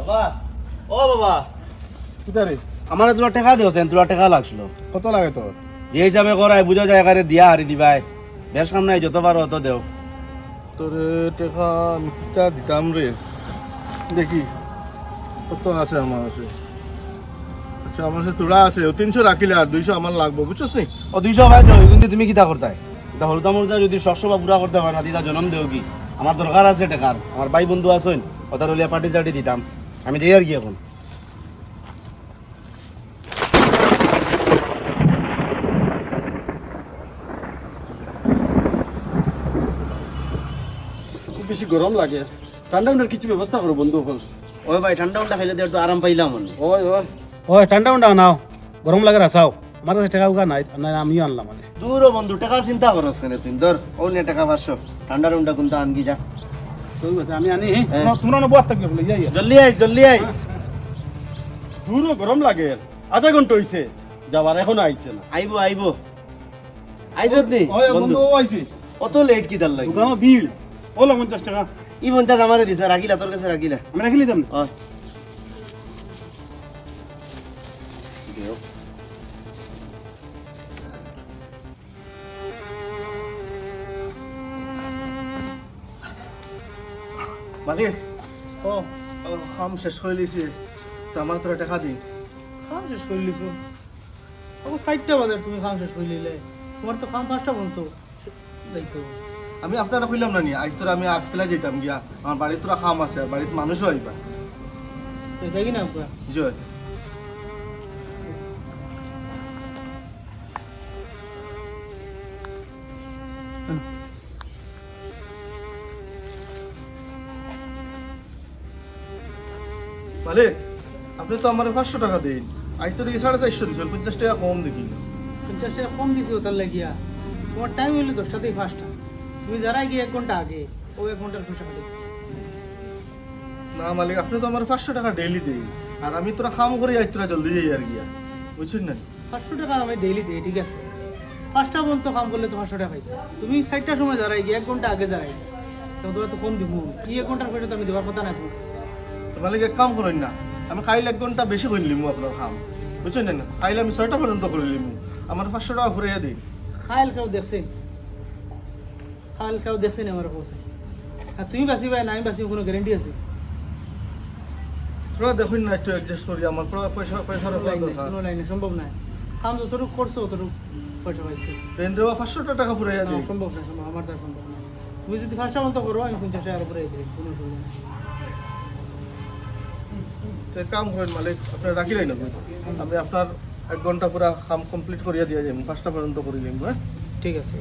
বাবা। ও বাবা। কিতারে আমার তোলা টাকা দিয়েছেন তোলা টাকা লাগছিল। কত লাগে তোর? যে হিসাবে করাই বুঝা যায় একারে দিয়া হারি দিবাই। বেশ কাম নাই যত পারো অত দেও। তোর টাকা আমি কিতা দিতাম রে? দেখি কত আছে আমার আছে। আচ্ছা আমার কাছে তোরা আছে ও তিনশো রাখিলে আর দুইশো আমার লাগবো বুঝছিস নি? ও দুইশো ভাই তো কিন্তু তুমি কিতা করতাই? তা হলুদা মরুদা যদি শস্য বা পুরা করতে পারে না দিদা জনম দেও কি? আমার দরকার আছে টাকার আমার ভাই বন্ধু আছেন ওটার হলিয়া পার্টি চার্টি দিতাম। আমি দেই আর কি এখন? খুব বেশি গরম লাগে। ঠান্ডা উন্ডার কিছু ব্যবস্থা করো বন্ধু হল ওই ভাই ঠান্ডা উন্ডা খাইলে দিয়ে একটু আরাম পাইলাম ওই ওই। ওই ঠান্ডা উন্ডা নাও গরম লাগে রাসাও আমার কাছে টাকা উগা নাই নাই আমিও আনলাম মানে দূর বন্ধু টাকার চিন্তা কেন তুই? ধর ও নে টাকা পাঁচশো। ঠান্ডার উন্ডা কোনটা আনকি যা। আমি আনি হ্যাঁ। তোমরা- তোমরা বয়ার থাকবে বলে যাই জলদি আইস জলদি আইস। দূরও গরম লাগে। আধা ঘণ্টা হইছে যাবার এখনও আইছে না। আইবো আইবো। আইসত নি বন্ধু আইছি। অত লেট কি তার লাগে? দোকানো বিল ওলা পঞ্চাশ টাকা। ই পঞ্চাশ আমারে দিছে রাখিলা তোর কাছে রাখিলা। আমি রাখি নিতাম ও মালিক। ও। কাম শেষ করে লিছি তো আমার তোরা টাকা দিন। খাম শেষ করে লিছো ও সাইডটা বাজার তুমি খাম শেষ করে লিলে তোমার তো খাম পাঁচটা বলতো দেখো আমি আপনারা কইলাম না নি আজ তোরা আমি আগতলা যেতাম গিয়া। আমার বাড়িতে তোরা খাম আছে বাড়িতে মানুষও আইবা। কি না আপনার জয়। মালিক আপনি তো আমার পাঁচশো টাকা দিন। আজ তো দেখি সাড়ে চারশো দিচ্ছেন পঞ্চাশ টাকা কম দেখি। পঞ্চাশ টাকা কম দিছি ওটার লাগিয়া। তোমার টাইম হইল দশটাতেই ফার্স্টটা তুমি যারাই গিয়ে এক ঘণ্টা আগে ও এক ঘণ্টার পয়সা কাটে না মালিক আপনি তো আমার পাঁচশো টাকা ডেইলি দিন। আর আমি তোরা খাম করে আজ তোরা জলদি যাই আর গিয়া। বুঝছেন না? পাঁচশো টাকা আমি ডেইলি দিই ঠিক আছে? পাঁচটা পর্যন্ত কাম করলে তো পাঁচশো টাকা পাইতে তুমি সাইডটার সময় যারাই গিয়ে এক ঘণ্টা আগে যারাই তোমার তো কম দিব। কি এক ঘণ্টার পয়সা তো আমি দেওয়ার কথা না তোমার তো মালিক এক কাম করেন না আমি খাইলে এক ঘণ্টা বেশি করে নিলিমু আপনার খাম। বুঝছেন না? খাইলে আমি ছয়টা পর্যন্ত করে নিলিমু। আমার পাঁচশো টাকা ঘুরে দিন। খায়াল কেউ দেখছেন? খায়াল কেউ দেখছেন আমার পৌঁছায় আর তুমি বাঁচি পাই না আমি বাঁচি কোনো গ্যারেন্টি আছে? তোরা দেখুন না একটু অ্যাডজাস্ট করি আমার পুরো পয়সা পয়সার কোনো লাইনে সম্ভব নাই খাম যতটুকু করছ ততটুকু পয়সা পাইছি। ট্রেন দেওয়া পাঁচশো টাকা ঘুরে না, দিন। সম্ভব না সম্ভব আমার দ্বারা সম্ভব না। তুমি যদি ফার্স্টটা বন্ধ করো আমি পঞ্চাশ টাকার উপরে দিই কোনো অসুবিধা নেই। কাম করেন মালিক আপনার রাখিলেই না আমি আপনার এক ঘণ্টা পুরা কাম কমপ্লিট করিয়া দিয়ে যাই পাঁচটা পর্যন্ত করে দিন হ্যাঁ? ঠিক আছে।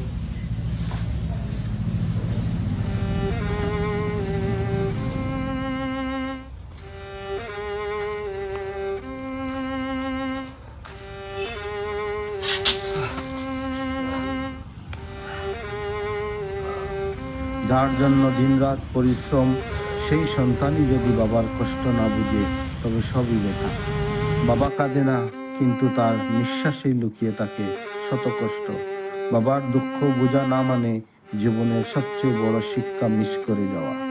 যার জন্য দিনরাত পরিশ্রম সেই সন্তানই যদি বাবার কষ্ট না বুঝে তবে সবই বেকার বাবা কাঁদে না, কিন্তু তার নিঃশ্বাসেই লুকিয়ে থাকে শত কষ্ট। বাবার দুঃখ বোঝা না মানে জীবনের সবচেয়ে বড় শিক্ষা মিস করে যাওয়া।